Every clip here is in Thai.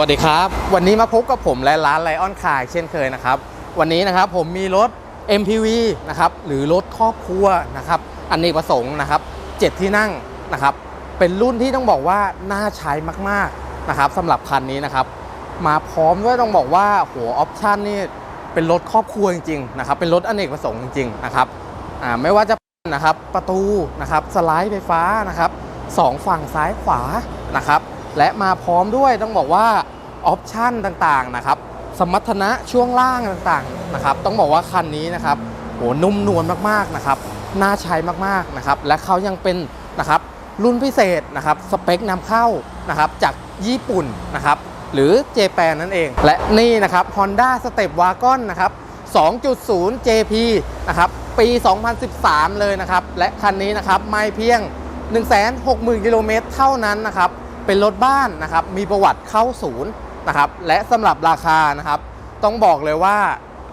วัสดีครับ วันนี้มาพบกับผมและร้านไลออนคาร์เช่นเคยนะครับ วันนี้นะครับผมมีรถ MPV นะครับหรือรถครอบครัวนะครับอันเนกประสงค์นะครับเจ็ดที่นั่งนะครับเป็นรุ่นที่ต้องบอกว่าน่าใช้มากๆนะครับสำหรับคันนี้นะครับ มาพร้อมด้วยต้องบอกว่าหัวออปชันนี่เป็นรถครอบครัวจริงๆนะครับเป็นรถอเนกประสงค์จริงๆนะครับอ่าไม่ว่าจะเป็นนะครับประตูนะครับสไลด์ไฟฟ้านะครับสองฝั่งซ้ายขวานะครับและมาพร้อมด้วยต้องบอกว่า ออปชันต่างๆนะครับสมรรถนะช่วงล่างต่างๆนะครับต้องบอกว่าคันนี้นะครับโหนุ่มนวลมากๆนะครับน่าใช้มากๆนะครับและเขายังเป็นนะครับรุ่นพิเศษนะครับสเปคนำเข้านะครับจากญี่ปุ่นนะครับหรือเจแปนนั่นเอง และนี่นะครับ Honda Step Wagon นะครับ 2.0 JP นะครับปี 2013 เลยนะครับ และคันนี้นะครับไม่เพียง 160,000 กิโลเมตรเท่านั้นนะครับ เป็นรถบ้านนะครับ มีประวัติเข้าศูนย์ นะครับ และสำหรับราคานะครับ ต้องบอกเลยว่า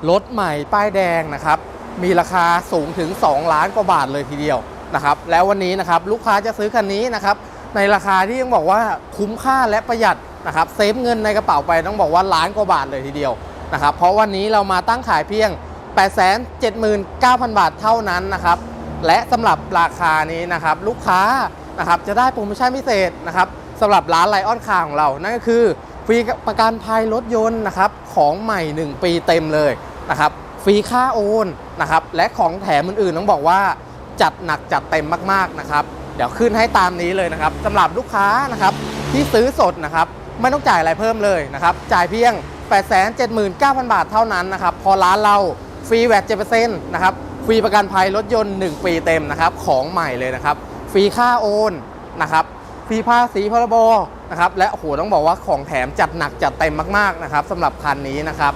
รถใหม่ป้ายแดงนะครับ มีราคาสูงถึง 2 ล้านกว่าบาทเลยทีเดียวนะครับ แล้ววันนี้นะครับลูกค้าจะซื้อคันนี้นะครับในราคาที่ต้องบอกว่าคุ้มค่าและประหยัดนะครับเซฟเงินในกระเป๋าไปต้องบอกว่าล้านกว่าบาทเลยทีเดียวนะครับ เพราะวันนี้เรามาตั้งขายเพียง 879,000 บาทเท่านั้นนะครับ และสำหรับราคานี้นะครับลูกค้านะครับจะได้โปรโมชั่นพิเศษนะครับสำหรับร้านไลออนคาของเรา นั่นก็คือ ฟรีประกันภัยรถยนต์นะครับของใหม่ 1 ปีเต็มเลยนะครับฟรีค่าโอนนะครับและของแถมอื่นๆต้องบอกว่าจัดหนักจัดเต็มมากๆนะครับเดี๋ยวขึ้นให้ตามนี้เลยนะครับสำหรับลูกค้านะครับที่ซื้อสดนะครับไม่ต้องจ่ายอะไรเพิ่มเลยนะครับจ่ายเพียง 879,000 บาทเท่านั้นนะครับพอร้านเราฟรีแวด7%นะครับฟรีประกันภัยรถยนต์ 1 ปีเต็มนะครับของใหม่เลยนะครับฟรีค่าโอนนะครับ ฟรีภาษีพรบนะครับและโอ้โหต้องบอกว่าของแถมจัดหนักจัดเต็มมากๆนะครับสำหรับคันนี้นะครับ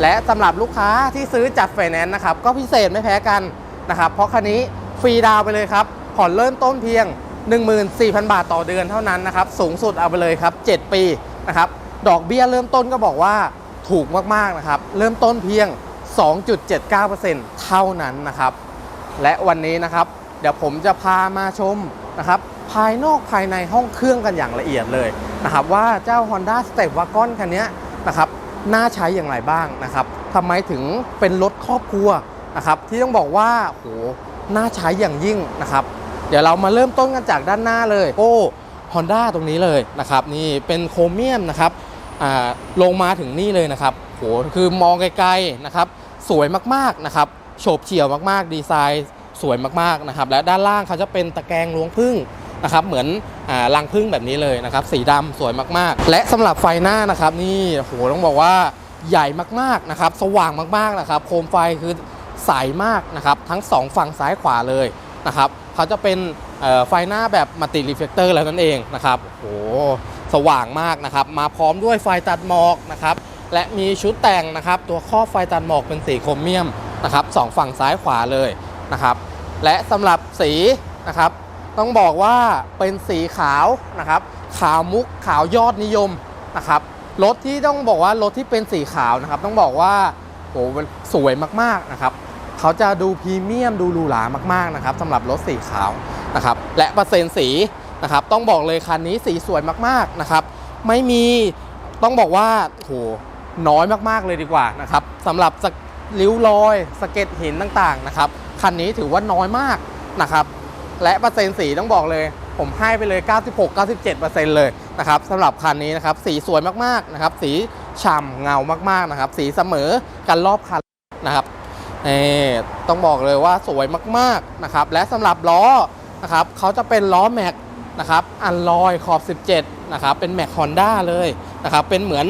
และสำหรับลูกค้าที่ซื้อจัดไฟแนนซ์นะครับก็พิเศษไม่แพ้กันนะครับเพราะคันนี้ฟรีดาวไปเลยครับผ่อนเริ่มต้นเพียง 14,000 บาทต่อเดือนเท่านั้นนะครับสูงสุดเอาไปเลยครับ 7 ปีนะครับดอกเบี้ยเริ่มต้นก็บอกว่าถูกมากๆนะครับเริ่มต้นเพียง 2.79%เท่านั้นนะครับและวันนี้นะครับเดี๋ยวผมจะพามาชมนะครับ ภายนอกภายในห้องเครื่องกันอย่างละเอียดเลยนะครับว่าเจ้า Honda Step Wagon คันนี้นะครับน่าใช้อย่างไรบ้างนะครับทำไมถึงเป็นรถครอบครัวนะครับที่ต้องบอกว่าโหน่าใช้อย่างยิ่งนะครับ เดี๋ยวเรามาเริ่มต้นกันจากด้านหน้าเลยโอ้ Honda ตรงนี้เลยนะครับนี่เป็นโครเมียมนะครับลงมาถึงนี่เลยนะครับโหคือมองไกลๆนะครับสวยมากๆนะครับโฉบเฉี่ยวมากๆ ดีไซน์สวยมากๆนะครับและด้านล่างเขาจะเป็นตะแกรงลวงพึ่ง นะครับเหมือนอรังพึ่งแบบนี้เลยนะครับสีดำสวยมากๆ และสำหรับไฟหน้านะครับนี่โหต้องบอกว่าใหญ่มากๆนะครับสว่างมากๆนะครับโคมไฟคือใสมากนะครับทั้งสองฝั่งซ้ายขวาเลยนะครับเขาจะเป็นไฟหน้าแบบมัลติรีเฟกเตอร์แล้วนั่นเองนะครับโหสว่างมากนะครับมาพร้อมด้วยไฟตัดหมอกนะครับและมีชุดแต่งนะครับตัวครอบไฟตัดหมอกเป็นสีโครเมียมนะครับสองฝั่งซ้ายขวาเลยนะครับและสำหรับสีนะครับ ต้องบอกว่าเป็นสีขาวนะครับ ขาวมุกขาวยอดนิยมนะครับรถที่ต้องบอกว่ารถที่เป็นสีขาวนะครับ ต้องบอกว่าโหสวยมากๆนะครับเขาจะดูพรีเมียมดูหรูหรามากๆนะครับสำหรับรถสีขาวนะครับและเปอร์เซ็นต์สีนะครับต้องบอกเลยคันนี้สีสวยมากๆนะครับ ไม่มีต้องบอกว่าโหน้อยมากๆเลยดีกว่านะครับสำหรับสกริ้วรอยสะเก็ดหินต่างๆนะครับคันนี้ถือว่าน้อยมากนะครับ และเปอร์เซ็นต์สีต้องบอกเลย ผมให้ไปเลย 96-97%เลยนะครับสำหรับคันนี้นะครับสีสวยมากๆนะครับสีฉ่ำเงามากๆนะครับสีเสมอกันรอบคันนะครับนี่ต้องบอกเลยว่าสวยมากๆนะครับและสำหรับล้อนะครับเขาจะเป็นล้อแม็กนะครับอันลอยขอบ 17นะครับเป็นแม็กฮอนด้าเลยนะครับเป็นเหมือน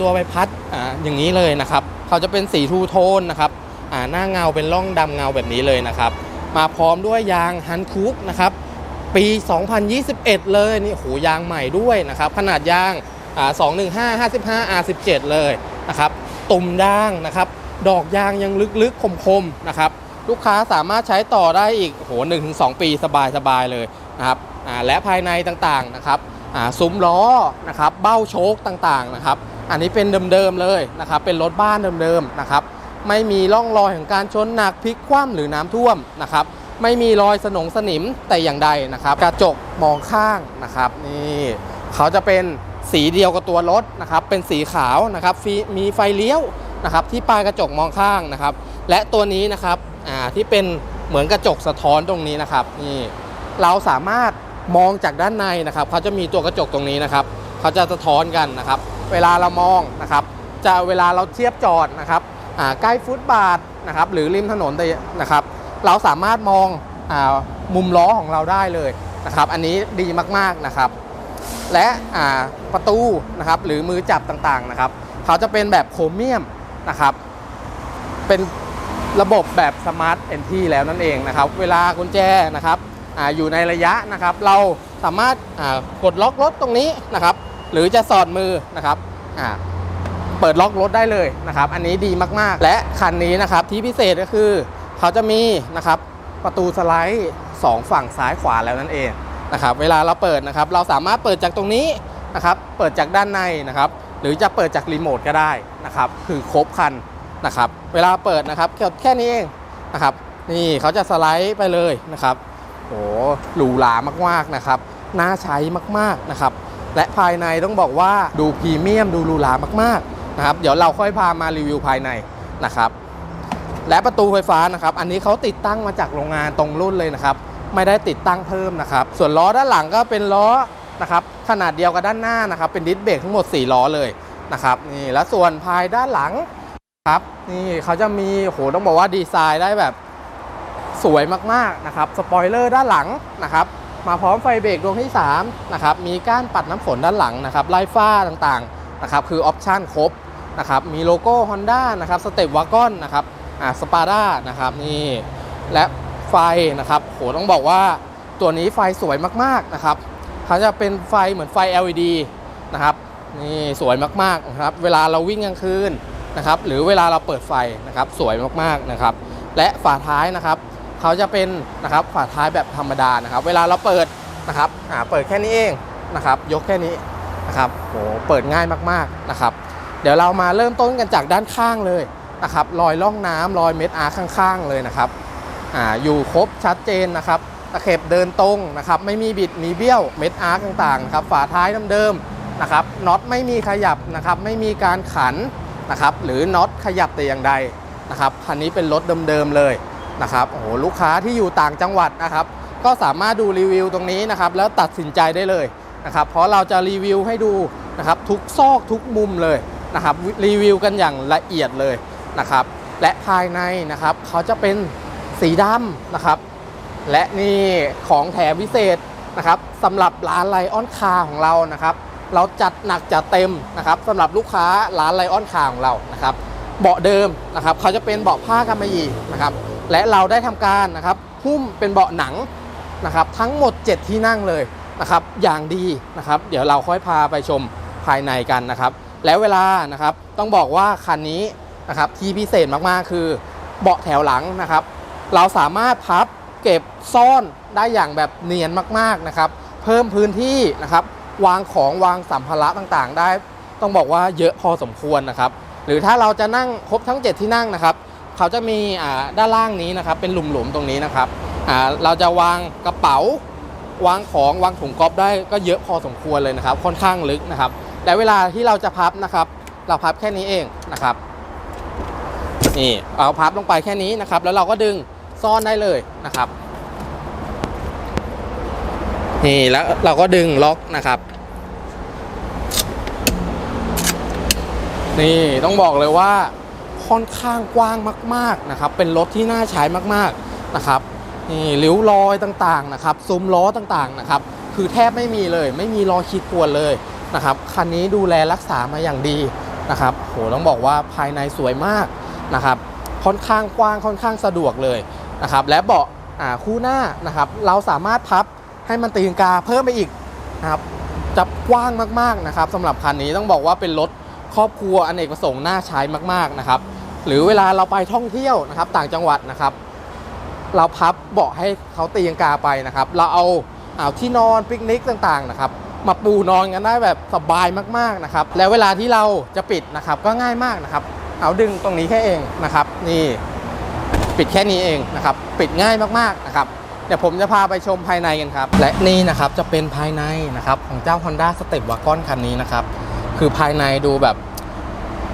ตัวใบพัดอ่าอย่างนี้เลยนะครับเขาจะเป็นสีทูโทนนะครับอ่าหน้าเงาเป็นร่องดำเงาแบบนี้เลยนะครับ มาพร้อมด้วยยางฮันคุกนะครับปี 2021 เลยนี่โหยางใหม่ด้วยนะครับขนาดยาง215 55 R17 เลยนะครับตุ่มด่างนะครับดอกยางยังลึกๆคมๆนะครับลูกค้าสามารถใช้ต่อได้อีกโห1-2ปีสบายๆเลยนะครับและภายในต่างๆนะครับซุ้มล้อนะครับเบ้าโชคต่างๆนะครับอันนี้เป็นเดิมๆเลยนะครับเป็นรถบ้านเดิมๆนะครับ ไม่มีร่องรอยของการชนหนักพลิกคว่ำหรือน้ำท่วมนะครับ ไม่มีรอยสนงสนิมแต่อย่างใดนะครับ กระจกมองข้างนะครับนี่เขาจะเป็นสีเดียวกับตัวรถนะครับ เป็นสีขาวนะครับมีไฟเลี้ยวนะครับ ที่ปลายกระจกมองข้างนะครับ และตัวนี้นะครับที่เป็นเหมือนกระจกสะท้อนตรงนี้นะครับนี่เราสามารถมองจากด้านในนะครับ เขาจะมีตัวกระจกตรงนี้นะครับ เขาจะสะท้อนกันนะครับ เวลาเรามองนะครับ จะเวลาเราเทียบจอดนะครับ ใกล้ฟุตบาทนะครับหรือริมถนนนะครับ เราสามารถมองอมุมล้อของเราได้เลยนะครับ อันนี้ดีมากๆนะครับ และประตูนะครับหรือมือจับต่างๆนะครับ เขาจะเป็นแบบโครเมียมนะครับ เป็นระบบแบบสมาร์ทเอนทีแล้วนั่นเองนะครับ เวลากุญแจนะครับออยู่ในระยะนะครับ เราสามารถกดล็อกรถตรงนี้นะครับ หรือจะสอดมือนะครับ เปิดล็อกรถได้เลยนะครับ อันนี้ดีมากๆ และคันนี้นะครับที่พิเศษก็คือเขาจะมีนะครับประตูสไลด์สองฝั่งซ้ายขวาแล้วนั่นเองนะครับ เวลาเราเปิดนะครับ เราสามารถเปิดจากตรงนี้นะครับ เปิดจากด้านในนะครับ หรือจะเปิดจากรีโมทก็ได้นะครับ คือครบคันนะครับ เวลาเปิดนะครับแค่แค่นี้เองนะครับ นี่เขาจะสไลด์ไปเลยนะครับโอ้หรูหรามากๆนะครับ น่าใช้มากๆนะครับ และภายในต้องบอกว่าดูพรีเมียมดูหรูหรามากๆ นะครับ เดี๋ยวเราค่อยพามารีวิวภายในนะครับ และประตูไฟฟ้านะครับ อันนี้เขาติดตั้งมาจากโรงงานตรงรุ่นเลยนะครับ ไม่ได้ติดตั้งเพิ่มนะครับ ส่วนล้อด้านหลังก็เป็นล้อนะครับขนาดเดียวกับด้านหน้านะครับ เป็นดิสเบรกทั้งหมด 4 ล้อเลยนะครับนี่แล้วส่วนภายด้านหลังครับนี่เขาจะมีโหต้องบอกว่าดีไซน์ได้แบบสวยมากๆนะครับสปอยเลอร์ด้านหลังนะครับมาพร้อมไฟเบรกดวงที่3นะครับมีก้านปัดน้ำฝนด้านหลังนะครับไล่ฟ้าต่างๆนะครับคือออปชั่นครบ นะครับมีโลโก้ Honda นะครับสเตปวากอนนะครับอ่าสปาด้านะครับนี่และไฟนะครับโหต้องบอกว่าตัวนี้ไฟสวยมากๆนะครับเขาจะเป็นไฟเหมือนไฟ LED นะครับนี่สวยมากๆนะครับเวลาเราวิ่งกลางคืนนะครับหรือเวลาเราเปิดไฟนะครับสวยมากๆนะครับและฝาท้ายนะครับเขาจะเป็นนะครับฝาท้ายแบบธรรมดานะครับ เวลาเราเปิดนะครับอ่าเปิดแค่นี้เองนะครับยกแค่นี้นะครับโหเปิดง่ายมากๆนะครับ เดี๋ยวเรามาเริ่มต้นกันจากด้านข้างเลยนะครับรอยล่องน้ำรอยเม็ดอาร์ข้างๆเลยนะครับอ่าอยู่ครบชัดเจนนะครับตะเข็บเดินตรงนะครับไม่มีบิดมีเบี้ยวเม็ดอาร์ต่างๆครับฝาท้ายเดิมๆนะครับน็อตไม่มีขยับนะครับไม่มีการขันนะครับหรือน็อตขยับแต่อย่างใดนะครับคันนี้เป็นรถเดิมๆเลยนะครับโอ้โหลูกค้าที่อยู่ต่างจังหวัดนะครับก็สามารถดูรีวิวตรงนี้นะครับแล้วตัดสินใจได้เลยนะครับเพราะเราจะรีวิวให้ดูนะครับทุกซอกทุกมุมเลย นะครับรีวิวกันอย่างละเอียดเลยนะครับ และภายในนะครับเขาจะเป็นสีดำนะครับ และนี่ของแถมพิเศษนะครับสำหรับร้านไลออนคาของเรานะครับ เราจัดหนักจัดเต็มนะครับสำหรับลูกค้าร้านไลออนคาของเรานะครับ เบาะเดิมนะครับเขาจะเป็นเบาะผ้ากำมะหยี่นะครับ และเราได้ทำการนะครับหุ้มเป็นเบาะหนังนะครับ ทั้งหมด 7 ที่นั่งเลยนะครับ อย่างดีนะครับ เดี๋ยวเราค่อยพาไปชมภายในกันนะครับ แล้วเวลานะครับต้องบอกว่าคันนี้นะครับที่พิเศษมากๆคือเบาะแถวหลังนะครับ เราสามารถพับเก็บซ่อนได้อย่างแบบเนียนมากๆนะครับ เพิ่มพื้นที่นะครับ วางของวางสัมภาระต่างๆ ได้ ต้องบอกว่าเยอะพอสมควรนะครับ หรือถ้าเราจะนั่งครบทั้ง 7 ที่นั่งนะครับ เขาจะมีอ่าด้านล่างนี้นะครับ เป็นหลุมๆตรงนี้นะครับอ่าเราจะวางกระเป๋า วางของวางถุงก๊อฟได้ก็เยอะพอสมควรเลยนะครับ ค่อนข้างลึกนะครับ และเวลาที่เราจะพับนะครับ เราพับแค่นี้เองนะครับนี่เอาพับลงไปแค่นี้นะครับ แล้วเราก็ดึงซ่อนได้เลยนะครับนี่แล้วเราก็ดึงล็อกนะครับ นี่ต้องบอกเลยว่าค่อนข้างกว้างมาก ๆนะครับ เป็นรถที่น่าใช้มากๆนะครับนี่ริ้วรอยต่างๆนะครับซุ้มล้อต่างๆนะครับ คือแทบไม่มีเลย ไม่มีรอยขีดข่วนเลย นะครับคันนี้ดูแลรักษามาอย่างดีนะครับโหต้องบอกว่าภายในสวยมากนะครับค่อนข้างกว้างค่อนข้างสะดวกเลยนะครับและเบาะอ่าคู่หน้านะครับเราสามารถพับให้มันตีนกาเพิ่มไปอีกนะครับจะกว้างมากๆนะครับสำหรับคันนี้ต้องบอกว่าเป็นรถครอบครัวอเนกประสงค์น่าใช้มากๆนะครับหรือเวลาเราไปท่องเที่ยวนะครับต่างจังหวัดนะครับ เราพับเบาะให้เขาตีลังกาไปนะครับ เราเอาเอาที่นอนปิกนิกต่างๆนะครับ มาปูนอนกันได้แบบสบายมากๆนะครับ แล้วเวลาที่เราจะปิดนะครับก็ง่ายมากนะครับ เอาดึงตรงนี้แค่เองนะครับ นี่ปิดแค่นี้เองนะครับ ปิดง่ายมากๆนะครับเดี๋ยวผมจะพาไปชมภายในกันครับ และนี่นะครับจะเป็นภายในนะครับของเจ้า Honda Step Wagon คันนี้นะครับ คือภายในดูแบบ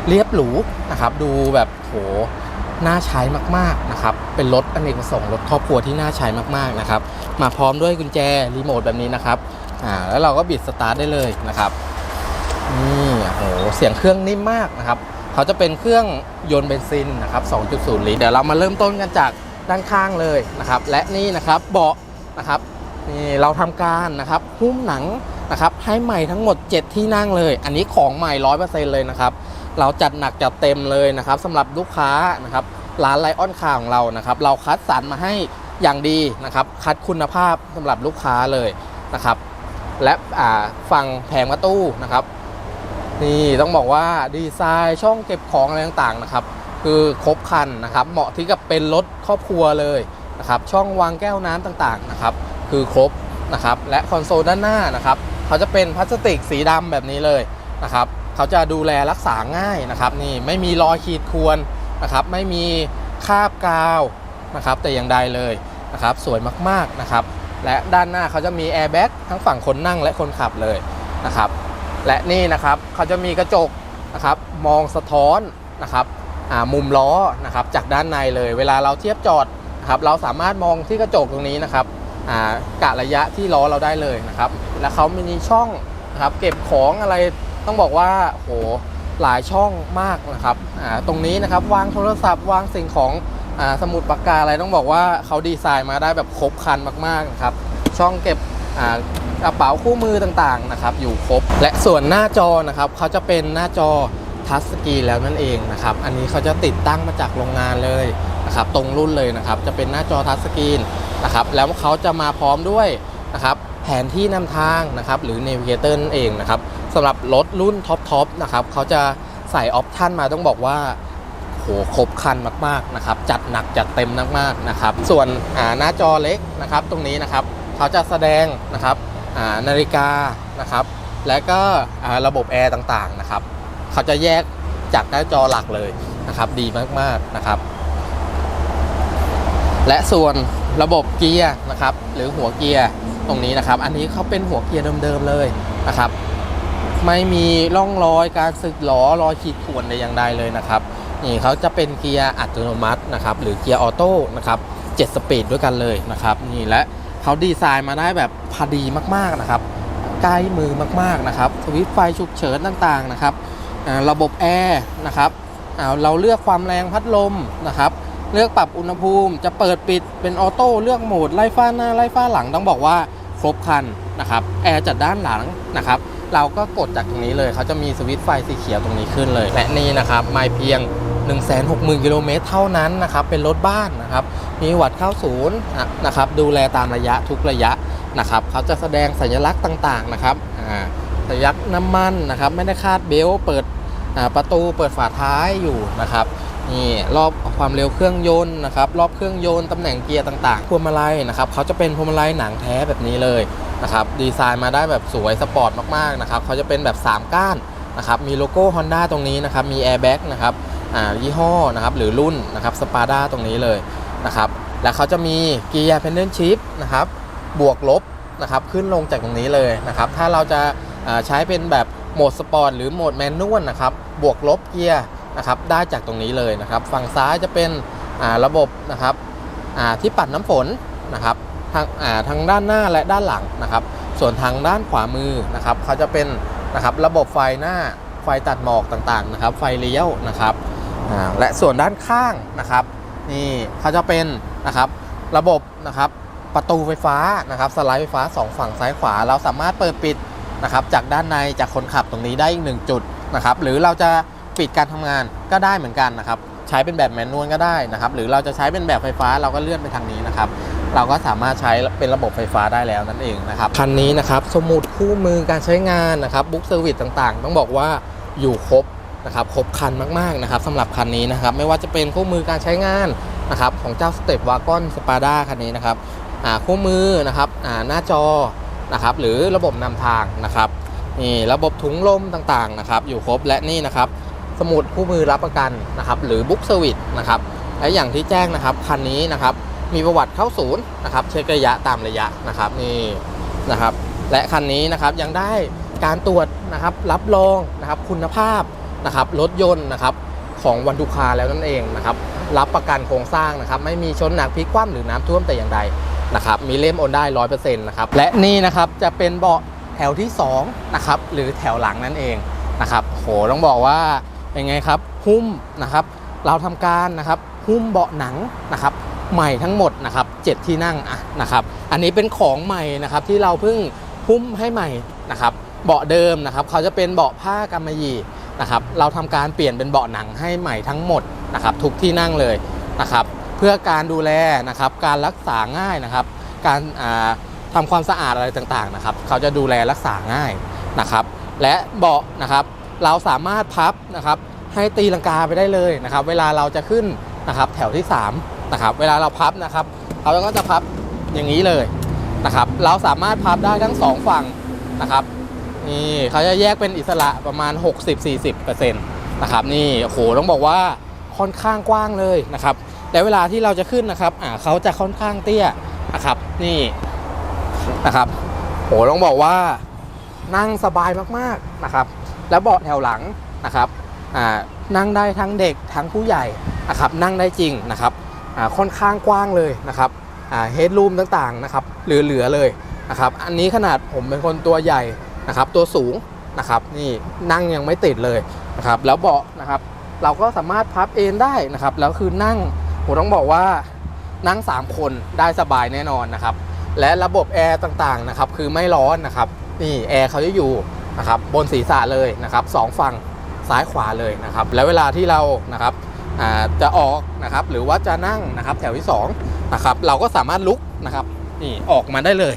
เรียบหรูนะครับ ดูแบบโหน่าใช้มากๆนะครับ เป็นรถอเนกประสงค์รถครอบครัวที่น่าใช้มากๆนะครับ มาพร้อมด้วยกุญแจรีโมทแบบนี้นะครับ อ่าแล้วเราก็บิดสตาร์ทได้เลยนะครับนี่โหเสียงเครื่องนิ่มมากนะครับเขาจะเป็นเครื่องยนต์เบนซินนะครับ 2.0 ลิตรเดี๋ยวเรามาเริ่มต้นกันจากด้านข้างเลยนะครับ และนี่นะครับเบาะนะครับนี่เราทำการนะครับหุ้มหนังนะครับให้ใหม่ทั้งหมด 7 ที่นั่งเลย อันนี้ของใหม่ 100%เลยนะครับ เราจัดหนักจัดเต็มเลยนะครับสำหรับลูกค้านะครับร้านไลออนคาของเรานะครับ เราคัดสรรมาให้อย่างดีนะครับ คัดคุณภาพสำหรับลูกค้าเลยนะครับ และอ่าฝั่งแผงประตูนะครับนี่ต้องบอกว่าดีไซน์ช่องเก็บของอะไรต่างๆนะครับ คือครบคันนะครับ เหมาะที่กับเป็นรถครอบครัวเลยนะครับ ช่องวางแก้วน้ำต่างๆนะครับ คือครบนะครับ และคอนโซลด้านหน้านะครับ เขาจะเป็นพลาสติกสีดำแบบนี้เลยนะครับ เขาจะดูแลรักษาง่ายนะครับ นี่ไม่มีรอยขีดข่วนนะครับ ไม่มีคราบกาวนะครับ แต่อย่างใดเลยนะครับ สวยมากๆนะครับ และด้านหน้าเขาจะมีแอร์แบ็กทั้งฝั่งคนนั่งและคนขับเลยนะครับ และนี่นะครับเขาจะมีกระจกนะครับมองสะท้อนนะครับมุมล้อนะครับจากด้านในเลย เวลาเราเทียบจอดนะครับเราสามารถมองที่กระจกตรงนี้นะครับกะระยะที่ล้อเราได้เลยนะครับ และเขามีช่องนะครับเก็บของอะไรต้องบอกว่าโหหลายช่องมากนะครับตรงนี้นะครับวางโทรศัพท์วางสิ่งของ สมุดปากกาอะไรต้องบอกว่าเขาดีไซน์มาได้แบบครบครันมากๆนะครับ ช่องเก็บอ่ากระเป๋าคู่มือต่างๆนะครับ อยู่ครบ และส่วนหน้าจอนะครับเขาจะเป็นหน้าจอทัชสกรีนแล้วนั่นเองนะครับ อันนี้เขาจะติดตั้งมาจากโรงงานเลยนะครับตรงรุ่นเลยนะครับ จะเป็นหน้าจอทัชสกรีนนะครับแล้วเขาจะมาพร้อมด้วยนะครับแผนที่นำทางนะครับหรือ Navigator นั่นเองนะครับสำหรับรถรุ่นท็อปๆนะครับเขาจะใส่ออปชันมาต้องบอกว่า โหครบคันมากๆนะครับจัดหนักจัดเต็มมากๆนะครับส่วนหน้าจอเล็กนะครับตรงนี้นะครับเขาจะแสดงนะครับนาฬิกานะครับและก็ระบบแอร์ต่างๆนะครับเขาจะแยกจากหน้าจอหลักเลยนะครับดีมากๆนะครับ และส่วนระบบเกียร์นะครับหรือหัวเกียร์ตรงนี้นะครับ อันนี้เขาเป็นหัวเกียร์เดิมๆเลยนะครับ ไม่มีร่องรอยการสึกหลอรอยขีดข่วนใดอย่างใดเลยนะครับ นี่เขาจะเป็นเกียร์อัตโนมัตินะครับหรือเกียร์ออโต้นะครับ7สปีดด้วยกันเลยนะครับนี่และเขาดีไซน์มาได้แบบพอดีมากๆนะครับใกล้มือมากๆนะครับสวิตช์ไฟฉุกเฉินต่างๆนะครับระบบแอร์นะครับเราเลือกความแรงพัดลมนะครับเลือกปรับอุณหภูมิ จะเปิดปิดเป็นออโต้เลือกโหมดไล่ฟ้าหน้าไล่ฟ้าหลังต้องบอกว่าครบครันนะครับแอร์จากด้านหลังนะครับเราก็กดจากตรงนี้เลยเขาจะมีสวิตช์ไฟสีเขียวตรงนี้ขึ้นเลย และนี่นะครับไม่เพียง 160,000 กิโลเมตรเท่านั้นนะครับเป็นรถบ้านนะครับมีวัดเข้าศูนย์นะครับดูแลตามระยะทุกระยะนะครับเขาจะแสดงสัญลักษณ์ต่างๆนะครับอ่าสัญลักษณ์น้ำมันนะครับไม่ได้คาดเบลต์เปิดประตูเปิดฝาท้ายอยู่นะครับนี่รอบความเร็วเครื่องยนต์นะครับรอบเครื่องยนต์ตำแหน่งเกียร์ต่างๆพวงมาลัยนะครับเขาจะเป็นพวงมาลัยหนังแท้แบบนี้เลยนะครับดีไซน์มาได้แบบสวยสปอร์ตมากๆนะครับเขาจะเป็นแบบ 3 ก้านนะครับมีโลโก้ Honda ตรงนี้นะครับมีแอร์แบ็กนะครับ ยี่ห้อนะครับหรือรุ่นนะครับสปาด้าตรงนี้เลยนะครับแล้วเขาจะมีเกียร์เพนเดนชิพนะครับบวกลบนะครับขึ้นลงจากตรงนี้เลยนะครับถ้าเราจะาใช้เป็นแบบโหมดสปอร์ตหรือโหมดแมนนวลนะครับบวกลบเกียร์นะครับได้จากตรงนี้เลยนะครับฝั่งซ้ายจะเป็นระบบนะครับที่ปัดน้ำฝนนะครับทางาทางด้านหน้าและด้านหลังนะครับ ส่วนทางด้านขวามือนะครับเขาจะเป็นนะครับระบบไฟหน้าไฟตัดหมอกต่างๆนะครับ ไฟเลี้ยวนะครับ และส่วนด้านข้างนะครับนี่เขาจะเป็นนะครับระบบนะครับประตูไฟฟ้านะครับสไลด์ไฟฟ้าสองฝั่งซ้ายขวา เราสามารถเปิดปิดนะครับจากด้านในจากคนขับตรงนี้ได้อีกหนึ่งจุดนะครับหรือเราจะปิดการทำงานก็ได้เหมือนกันนะครับใช้เป็นแบบแมนนวลก็ได้นะครับหรือเราจะใช้เป็นแบบไฟฟ้าเราก็เลื่อนไปทางนี้นะครับเราก็สามารถใช้เป็นระบบไฟฟ้าได้แล้วนั่นเองนะครับคันนี้นะครับสมุดคู่มือการใช้งานนะครับบุ๊กเซอร์วิสต่างๆ ต้องบอกว่าอยู่ครบ นะครับครบคันมากๆนะครับสำหรับคันนี้นะครับไม่ว่าจะเป็นคู่มือการใช้งานนะครับของเจ้าสเตปวากอนสปาด้าคันนี้นะครับคู่มือนะครับหน้าจอนะครับหรือระบบนำทางนะครับนี่ระบบถุงลมต่างๆนะครับอยู่ครบและนี่นะครับสมุดคู่มือรับประกันนะครับหรือบุ๊กเซอร์วิสนะครับและอย่างที่แจ้งนะครับคันนี้นะครับมีประวัติเข้าศูนย์นะครับเช็คระยะตามระยะนะครับนี่นะครับและคันนี้นะครับยังได้การตรวจนะครับรับรองนะครับคุณภาพ นะครับรถยนต์นะครับของวันดุคาแล้วนั่นเองนะครับรับประกันโครงสร้างนะครับไม่มีชนหนักพลิกคว่ำหรือน้ำท่วมแต่อย่างใดนะครับมีเล่มโอนได้ร้อยเปอร์เซ็นต์นะครับและนี่นะครับจะเป็นเบาะแถวที่2นะครับหรือแถวหลังนั่นเองนะครับโหต้องบอกว่าเป็นไงครับหุ้มนะครับเราทำการนะครับหุ้มเบาะหนังนะครับใหม่ทั้งหมดนะครับเจ็ดที่นั่งอะนะครับอันนี้เป็นของใหม่นะครับที่เราเพิ่งหุ้มให้ใหม่นะครับเบาะเดิมนะครับเขาจะเป็นเบาะผ้ากำมะหยี่ นะครับเราทำการเปลี่ยนเป็นเบาะหนังให้ใหม่ทั้งหมดนะครับทุกที่นั่งเลยนะครับเพื่อการดูแลนะครับการรักษาง่ายนะครับ การอ่าทำความสะอาดอะไรต่างๆนะครับ เขาจะดูแลรักษาง่ายนะครับ และเบาะนะครับเราสามารถพับนะครับให้ตีลังกาไปได้เลยนะครับ เวลาเราจะขึ้นนะครับแถวที่3นะครับเวลาเราพับนะครับเราก็จะพับอย่างนี้เลยนะครับ เราสามารถพับได้ทั้งสองฝั่งนะครับ นี่เขาจะแยกเป็นอิสระประมาณ 60-40%นะครับนี่โอ้โหต้องบอกว่าค่อนข้างกว้างเลยนะครับและเวลาที่เราจะขึ้นนะครับอ่าเขาจะค่อนข้างเตี้ยนะครับนี่นะครับโหต้องบอกว่านั่งสบายมากๆนะครับ แล้วเบาะแถวหลังนะครับอ่านั่งได้ทั้งเด็กทั้งผู้ใหญ่นะครับนั่งได้จริงนะครับอ่าค่อนข้างกว้างเลยนะครับเฮดรูมต่างๆนะครับเหลือๆเลยนะครับอันนี้ขนาดผมเป็นคนตัวใหญ่ นะครับตัวสูงนะครับนี่นั่งยังไม่ติดเลยนะครับแล้วเบาะนะครับเราก็สามารถพับเอนได้นะครับแล้วคือนั่งผมต้องบอกว่านั่ง 3 คนได้สบายแน่นอนนะครับและระบบแอร์ต่างๆนะครับคือไม่ร้อนนะครับนี่แอร์เขาจะอยู่นะครับบนศีรษะเลยนะครับสองฝั่งซ้ายขวาเลยนะครับแล้วเวลาที่เรานะครับจะออกนะครับหรือว่าจะนั่งนะครับแถวที่2นะครับเราก็สามารถลุกนะครับนี่ออกมาได้เลย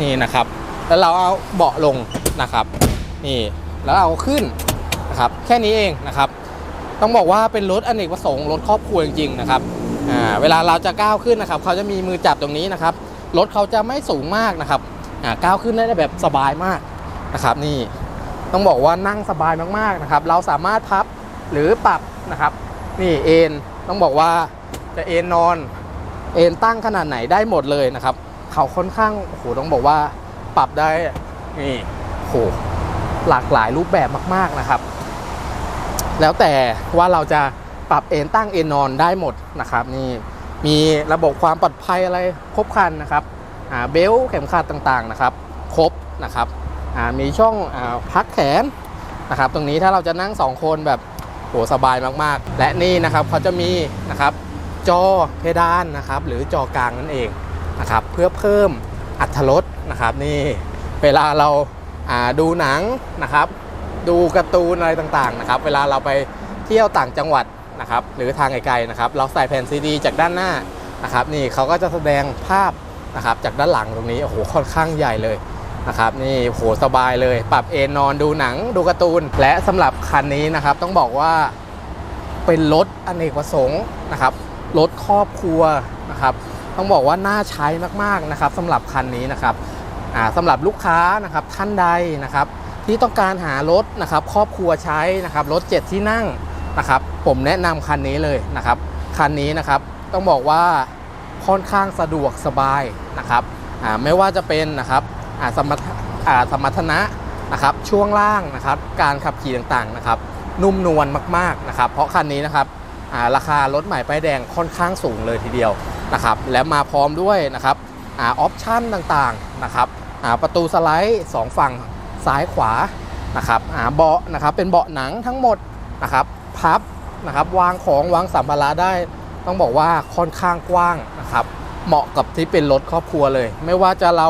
นี่นะครับ แล้วเราเอาเบาะลงนะครับนี่แล้วเอาขึ้นนะครับแค่นี้เองนะครับ ต้องบอกว่าเป็นรถอเนกประสงค์รถครอบครัวจริงๆนะครับอ่าเวลาเราจะก้าวขึ้นนะครับเขาจะมีมือจับตรงนี้นะครับรถเขาจะไม่สูงมากนะครับอ่าก้าวขึ้นได้แบบสบายมากนะครับนี่ต้องบอกว่านั่งสบายมากๆนะครับ เราสามารถพับหรือปรับนะครับ นี่เอนต้องบอกว่าจะเอนนอนเอนตั้งขนาดไหนได้หมดเลยนะครับ เขาค่อนข้างโอ้โหต้องบอกว่า ปรับได้ นี่โหหลากหลายรูปแบบมาก ๆนะครับ แล้วแต่ว่าเราจะปรับเอนตั้งเอนนอนได้หมดนะครับ นี่มีระบบความปลอดภัยอะไรครบครันนะครับอ่าเบลต์เข็มขัดต่างๆนะครับ ครบนะครับอ่ามีช่องอาพักแขนนะครับ ตรงนี้ถ้าเราจะนั่งสองคนแบบโหสบายมากๆ และนี่นะครับเขาจะมีนะครับจอเพดานนะครับ หรือจอกลางนั่นเองนะครับ เพื่อเพิ่ม อัตรถรสนะครับนี่เวลาเราาดูหนังนะครับ ดูการ์ตูนอะไรต่างๆนะครับ เวลาเราไปเที่ยวต่างจังหวัดนะครับ หรือทางไกลๆนะครับ เราใส่แผ่นซีดี จากด้านหน้านะครับนี่เขาก็จะแสดงภาพนะครับจากด้านหลังตรงนี้โอ้โหค่อนข้างใหญ่เลยนะครับนี่โอ้โหสบายเลย ปรับเอนนอนดูหนังดูการ์ตูน และสำหรับคันนี้นะครับ ต้องบอกว่าเป็นรถอเนกประสงค์นะครับรถครอบครัวนะครับ ต้องบอกว่าน่าใช้มากๆนะครับสำหรับคันนี้นะครับสำหรับลูกค้านะครับท่านใดนะครับที่ต้องการหารถนะครับครอบครัวใช้นะครับรถ 7 ที่นั่งนะครับผมแนะนำคันนี้เลยนะครับคันนี้นะครับต้องบอกว่าค่อนข้างสะดวกสบายนะครับไม่ว่าจะเป็นนะครับสมรสมรรถนะนะครับช่วงล่างนะครับการขับขี่ต่างๆนะครับนุ่มนวลมากๆนะครับเพราะคันนี้นะครับราคารถใหม่ป้ายแดงค่อนข้างสูงเลยทีเดียวนะครับและมาพร้อมด้วยนะครับอาออปชั่นต่างๆนะครับอ่าประตูสไลด์สองฝั่งซ้ายขวานะครับอ่าเบาะนะครับเป็นเบาะหนังทั้งหมดนะครับพับนะครับวางของวางสัมภาระได้ ต้องบอกว่าค่อนข้างกว้างนะครับเหมาะกับที่เป็นรถครอบครัวเลย ไม่ว่าจะเรา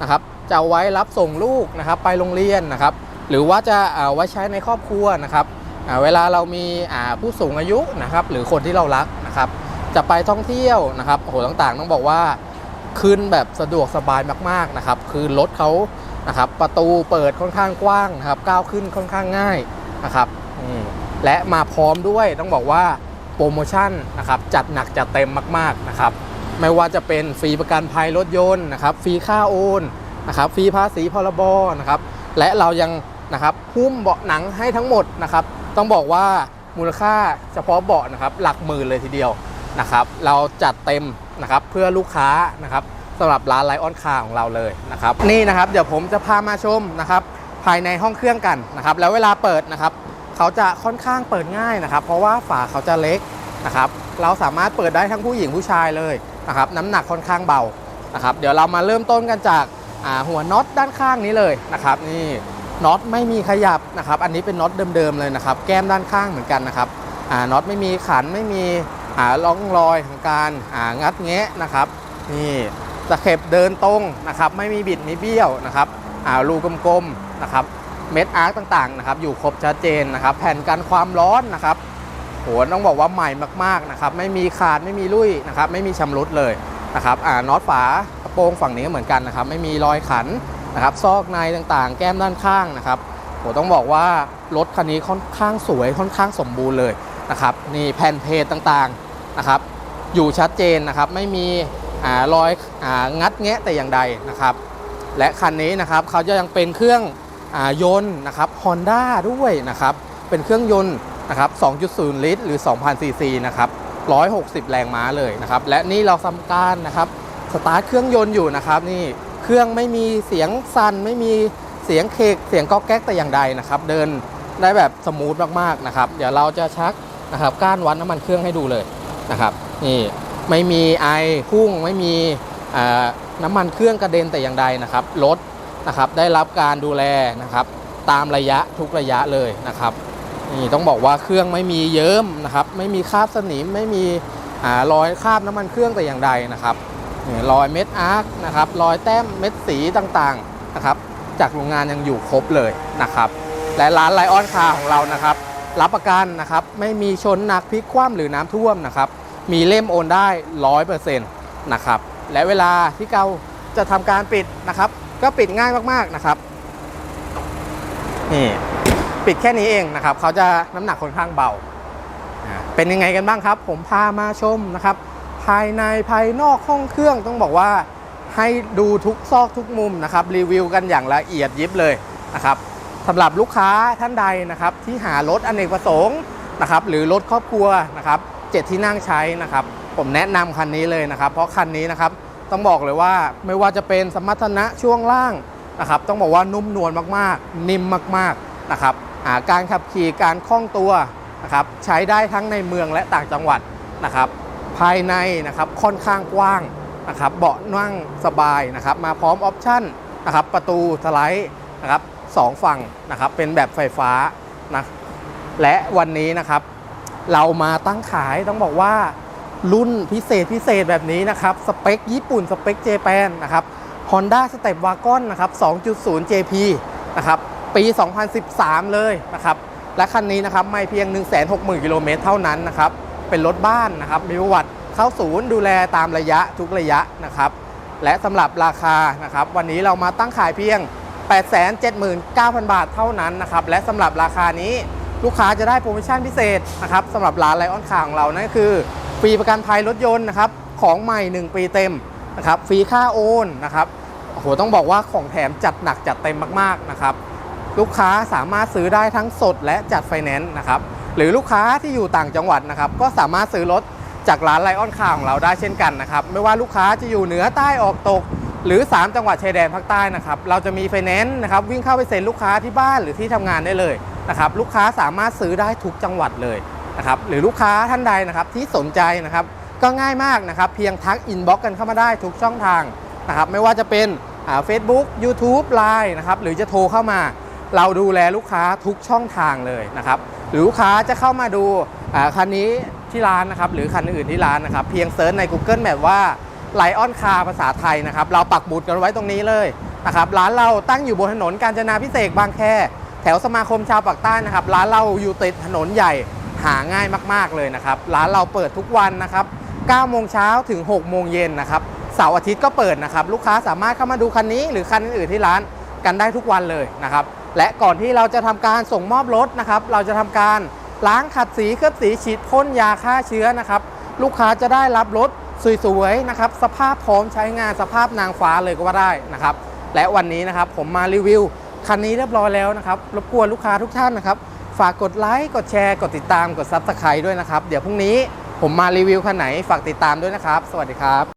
นะครับจะไว้รับส่งลูกนะครับไปโรงเรียนนะครับหรือว่าจะาไว้ใช้ในครอบครัวนะครับเวลาเรามีอ่าผู้สูงอายุนะครับหรือคนที่เรารักนะครับ จะไปท่องเที่ยวนะครับโอ้โหต่างๆ ต้องบอกว่าขึ้นแบบสะดวกสบายมากๆนะครับ คือรถเขานะครับ ประตูเปิดค่อนข้างกว้างนะครับ ก้าวขึ้นค่อนข้างง่ายนะครับและมาพร้อมด้วยต้องบอกว่าโปรโมชั่นนะครับ จัดหนักจัดเต็มมากๆนะครับ ไม่ว่าจะเป็นฟรีประกันภัยรถยนต์นะครับฟรีค่าโอนนะครับฟรีภาษีพรบนะครับ และเรายังนะครับหุ้มเบาะหนังให้ทั้งหมดนะครับ ต้องบอกว่ามูลค่าเฉพาะเบาะนะครับ หลักหมื่นเลยทีเดียว นะครับ เราจัดเต็มนะครับเพื่อลูกค้านะครับสำหรับร้านไลออนคาของเราเลยนะครับนี่นะครับเดี๋ยวผมจะพามาชมนะครับภายในห้องเครื่องกันนะครับ แล้วเวลาเปิดนะครับ เขาจะค่อนข้างเปิดง่ายนะครับ เพราะว่าฝาเขาจะเล็กนะครับ เราสามารถเปิดได้ทั้งผู้หญิงผู้ชายเลยนะครับ น้ำหนักค่อนข้างเบานะครับ เดี๋ยวเรามาเริ่มต้นกันจากหัวน็อตด้านข้างนี้เลยนะครับ นี่น็อตไม่มีขยับนะครับ อันนี้เป็นน็อตเดิมๆเลยนะครับ แก้มด้านข้างเหมือนกันนะครับน็อตไม่มีขันไม่มี อ่าร่องรอยของการอ่างัดแงะนะครับ นี่ตะเข็บเดินตรงนะครับ ไม่มีบิดมีเบี้ยวนะครับอ่ารูกลมๆนะครับ เม็ดอาร์ตต่างๆนะครับ อยู่ครบชัดเจนนะครับ แผ่นกันความร้อนนะครับโหต้องบอกว่าใหม่มากๆนะครับ ไม่มีขาดไม่มีลุยนะครับ ไม่มีชำรุดเลยนะครับอ่าน็อตฝากระโปรงฝั่งนี้ก็เหมือนกันนะครับ ไม่มีรอยขันนะครับซอกในต่างๆ แก้มด้านข้างนะครับโหต้องบอกว่ารถคันนี้ค่อนข้างสวยค่อนข้างสมบูรณ์เลย นะครับนี่แผ่นเพจต่างๆนะครับ อยู่ชัดเจนนะครับไม่มีอรอยองัดแงะแต่อย่างใดนะครับ และคันนี้นะครับเขาจะยังเป็นเครื่องอยนต์นะครับ Honda ด้วยนะครับเป็นเครื่องยนต์นะครับ 2.0 ลิตร หรือ 2,000 ซีซีนะครับ 160 แรงม้าเลยนะครับ และนี่เราทำการนะครับสตาร์ทเครื่องยนต์อยู่นะครับนี่เครื่องไม่มีเสียงสั่นไม่มีเสียงเคกเสียงก๊อกแก๊กแต่อย่างใดนะครับ เดินได้แบบสมูทมากๆนะครับ เดี๋ยวเราจะชัก นะครับก้านวัดน้ำมันเครื่องให้ดูเลยนะครับนี่ไม่มีไอพุ่งไม่มีน้ำมันเครื่องกระเด็นแต่อย่างใดนะครับรถนะครับได้รับการดูแลนะครับตามระยะทุกระยะเลยนะครับนี่ต้องบอกว่าเครื่องไม่มีเยิ้มนะครับไม่มีคราบสนิมไม่มีอรอยคราบน้ำมันเครื่องแต่อย่างใดนะครับรอยเม็ดอาร์คนะครับรอยแต้มเม็ดสีต่างๆนะครับจากโรงงานยังอยู่ครบเลยนะครับและร้านไลออนคาของเรานะครับ รับประกันนะครับ ไม่มีชนหนักพลิกคว่ำหรือน้ำท่วมนะครับ มีเล่มโอนได้ร้อยเปอร์เซ็นต์นะครับ และเวลาที่เราจะทำการปิดนะครับ ก็ปิดง่ายมากๆนะครับนี่ปิดแค่นี้เองนะครับ เขาจะน้ำหนักค่อนข้างเบา เป็นยังไงกันบ้างครับ ผมพามาชมนะครับ ภายในภายนอกห้องเครื่องต้องบอกว่าให้ดูทุกซอกทุกมุมนะครับ รีวิวกันอย่างละเอียดยิบเลยนะครับ สำหรับลูกค้าท่านใดนะครับที่หารถอเนกประสงค์นะครับหรือรถครอบครัวนะครับเจ็ดที่นั่งใช้นะครับผมแนะนำคันนี้เลยนะครับ เพราะคันนี้นะครับต้องบอกเลยว่าไม่ว่าจะเป็นสมรรถนะช่วงล่างนะครับต้องบอกว่านุ่มนวลมากๆ นิ่มมากๆนะครับาการขับขี่การคล่องตัวนะครับใช้ได้ทั้งในเมืองและต่างจังหวัดนะครับภายในนะครับค่อนข้างกว้างนะครับเบาะนั่งสบายนะครับมาพร้อมออปชั่นนะครับประตูสไลด์นะครับ สองฝั่งนะครับเป็นแบบไฟฟ้านะและวันนี้นะครับ เรามาตั้งขายต้องบอกว่ารุ่นพิเศษพิเศษแบบนี้นะครับ สเปคญี่ปุ่น สเปคเจแปนนะครับ Honda Step Wagon นะครับ 2.0 JP นะครับ ปี 2013 เลยนะครับ และคันนี้นะครับไม่เพียง 160,000 กิโลเมตรเท่านั้นนะครับ เป็นรถบ้านนะครับ มีประวัติเข้าศูนย์ดูแลตามระยะทุกระยะนะครับ และสำหรับราคานะครับ วันนี้เรามาตั้งขายเพียง 879,000 บาทเท่านั้นนะครับ และสำหรับราคานี้ลูกค้าจะได้โปรโมชั่นพิเศษนะครับสำหรับร้านไลออนคาของเรานั่นคือฟรีประกันภัยรถยนต์นะครับของใหม่ 1 ปีเต็มนะครับฟรีค่าโอนนะครับโอ้โหต้องบอกว่าของแถมจัดหนักจัดเต็มมากๆนะครับลูกค้าสามารถซื้อได้ทั้งสดและจัดไฟแนนซ์นะครับหรือลูกค้าที่อยู่ต่างจังหวัดนะครับก็สามารถซื้อรถจากร้านไลออนคาของเราได้เช่นกันนะครับไม่ว่าลูกค้าจะอยู่เหนือใต้ออกตก หรือ 3 จังหวัดชายแดนภาคใต้นะครับเราจะมีไฟแนนซ์นะครับวิ่งเข้าไปเซ็นลูกค้าที่บ้านหรือที่ทำงานได้เลยนะครับลูกค้าสามารถซื้อได้ทุกจังหวัดเลยนะครับหรือลูกค้าท่านใดนะครับที่สนใจนะครับก็ง่ายมากนะครับเพียงทักอินบ็อกกันเข้ามาได้ทุกช่องทางนะครับไม่ว่าจะเป็นเฟซบุ๊กยูทูบไลน์นะครับหรือจะโทรเข้ามา เราดูแลลูกค้าทุกช่องทางเลยนะครับหรือลูกค้าจะเข้ามาดูคันนี้ที่ร้านนะครับหรือคันอื่นที่ร้านนะครับเพียงเซิร์ชใน Google Map ว่า ไลออนคาภาษาไทยนะครับ เราปักหมุดกันไว้ตรงนี้เลยนะครับ ร้านเราตั้งอยู่บนถนนกาญจนาพิเศษบางแค แถวสมาคมชาวปากใต้นะครับ ร้านเราอยู่ติดถนนใหญ่หาง่ายมาก ๆเลยนะครับ ร้านเราเปิดทุกวันนะครับ9โมงเช้าถึง6โมงเย็นนะครับเสาร์อาทิตย์ก็เปิดนะครับ ลูกค้าสามารถเข้ามาดูคันนี้หรือคันอื่นๆที่ร้านกันได้ทุกวันเลยนะครับ และก่อนที่เราจะทำการส่งมอบรถนะครับ เราจะทำการล้างขัดสีเคลือบสีฉีดพ่นยาฆ่าเชื้อนะครับ ลูกค้าจะได้รับรถ สวยๆนะครับสภาพพร้อมใช้งานสภาพนางฟ้าเลยก็ว่าได้นะครับและวันนี้นะครับผมมารีวิวคันนี้เรียบร้อยแล้วนะครับรบกวนลูกค้าทุกท่านนะครับฝากกดไลค์กดแชร์กดติดตามกดซับสไครต์ด้วยนะครับ เดี๋ยวพรุ่งนี้ผมมารีวิวคันไหนฝากติดตามด้วยนะครับ สวัสดีครับ